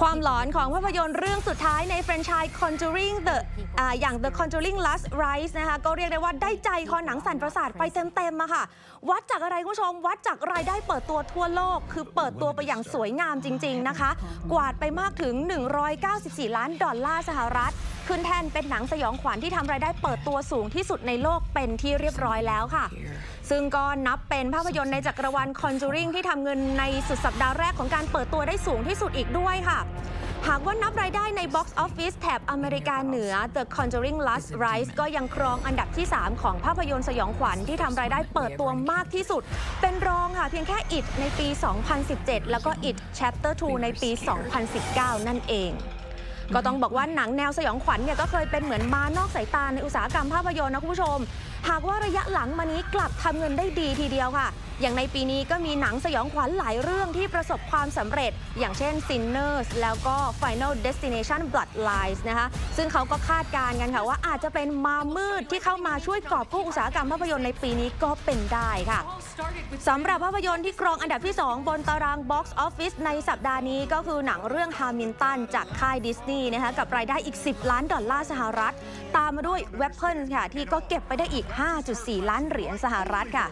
ความหลอนของภาพยนตร์เรื่องสุดท้ายในแฟรนไชส์ Conjuring the อ่าอย่าง The Conjuring Last Rise นะคะก็เรียกได้ว่าได้ใจคอหนังสั่นประสาทไปเต็มๆอะค่ะ วัดจากอะไรคุณผู้ชม วัดจากรายได้เปิดตัวทั่วโลก คือเปิดตัวไปอย่างสวยงามจริง ๆนะคะ กวาดไปมากถึง 194 ล้านดอลลาร์สหรัฐ ขึ้นแทนเป็นหนังสยองขวัญที่ทำรายได้เปิดตัวสูงที่สุดในโลกเป็นที่เรียบร้อยแล้วค่ะ ซึ่งก็นับเป็นภาพยนตร์ในจักรวาล Conjuring ที่ทำเงินในสุดสัปดาห์แรกของการเปิดตัวได้สูงที่สุดอีกด้วยค่ะ หากว่านับรายได้ใน Box Office แถบอเมริกาเหนือ The Conjuring Last Rise ก็ยังครองอันดับที่ 3 ของภาพยนตร์สยองขวัญที่ทำรายได้เปิดตัวมากที่สุด เป็นรองค่ะเพียงแค่ It ในปี 2017 แล้วก็ It Chapter 2 ในปี 2019 นั่นเอง ก็ต้องบอกว่าหนังแนวสยองขวัญเนี่ยก็เคยเป็นเหมือนมานอกสายตาในอุตสาหกรรมภาพยนตร์นะคุณผู้ชม หากว่าระยะหลังมานี้กลับทำเงินได้ดีทีเดียวค่ะ อย่างในปีนี้ก็มีหนังสยองขวัญหลายเรื่องที่ประสบความสำเร็จ อย่างเช่น Sinners แล้วก็ Final Destination Bloodlines นะคะซึ่งเขาก็คาดการณ์กันค่ะว่าอาจจะเป็นมามืดที่เข้ามาช่วยกอบกู้อุตสาหกรรมภาพยนตร์ในปีนี้ก็เป็นได้ค่ะสำหรับภาพยนตร์ที่ครองอันดับที่ 2 บนตาราง Box Office ในสัปดาห์นี้ก็คือหนังเรื่องฮามิลตันจากค่ายดิสนีย์นะคะกับรายได้อีก 10 ล้านดอลลาร์สหรัฐ ตามมาด้วย w e a p o n ค่ะ ที่ก็เก็บไปได้อีก 5.4 ล้านเหรียญสหรัฐค่ะ